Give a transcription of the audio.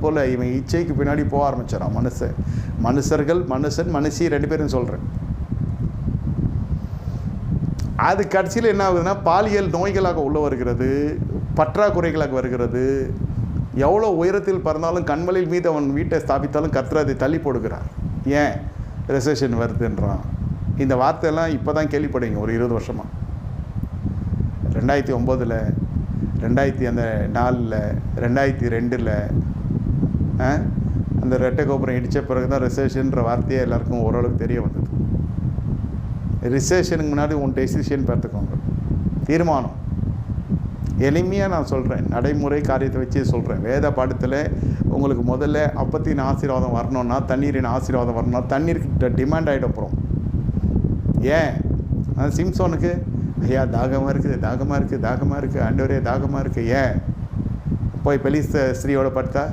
போல் இவன் இச்சைக்கு பின்னாடி போக ஆரம்பிச்சிடான் மனுஷன் மனுஷர்கள் மனுஷன் மனுஷி ரெண்டு பேரும் சொல்கிறேன் அது கடைசியில் என்ன ஆகுதுன்னா பாலியல் நோய்களாக உள்ள வருகிறது பற்றாக்குறைகளாக வருகிறது. எவ்வளோ உயரத்தில் பறந்தாலும் கண்மலையில் மீது அவன் வீட்டை ஸ்தாபித்தாலும் கர்த்தர் அதை தள்ளி போடுகிறார். ஏன்? ரெசேஷன் வருதுன்றான். இந்த வார்த்தையெல்லாம் இப்போ தான் கேள்விப்படுங்க ஒரு இருபது வருஷமாக ரெண்டாயிரத்தி ஒம்போதில் ரெண்டாயிரத்தி அந்த நாலில் ரெண்டாயிரத்தி ரெண்டில் அந்த ரெட்டை கோபுரம் இடித்த பிறகு தான் ரிசேஷன்ற வார்த்தையே எல்லாருக்கும் ஓரளவுக்கு தெரிய வந்தது. ரிசேஷனுக்கு முன்னாடி உன் டெசிஷன் பார்த்துக்கோங்க. தீர்மானம். எளிமையாக நான் சொல்கிறேன் நடைமுறை காரியத்தை வச்சு சொல்கிறேன் வேத பாடத்தில் உங்களுக்கு முதல்ல அப்பத்தின் ஆசீர்வாதம் வரணும்னா தண்ணீரின் ஆசீர்வாதம் வரணும்னா தண்ணீருக்கு டிமாண்ட் ஆகிட போகிறோம் ஏன்? சிம்சோனுக்கு ஐயா தாகமாக இருக்குது தாகமாக இருக்குது தாகமாக இருக்குது ஆண்டவரே தாகமாக இருக்குது ஏன்? போய் பெலிஸ் ஸ்ரீயோட படுத்தா?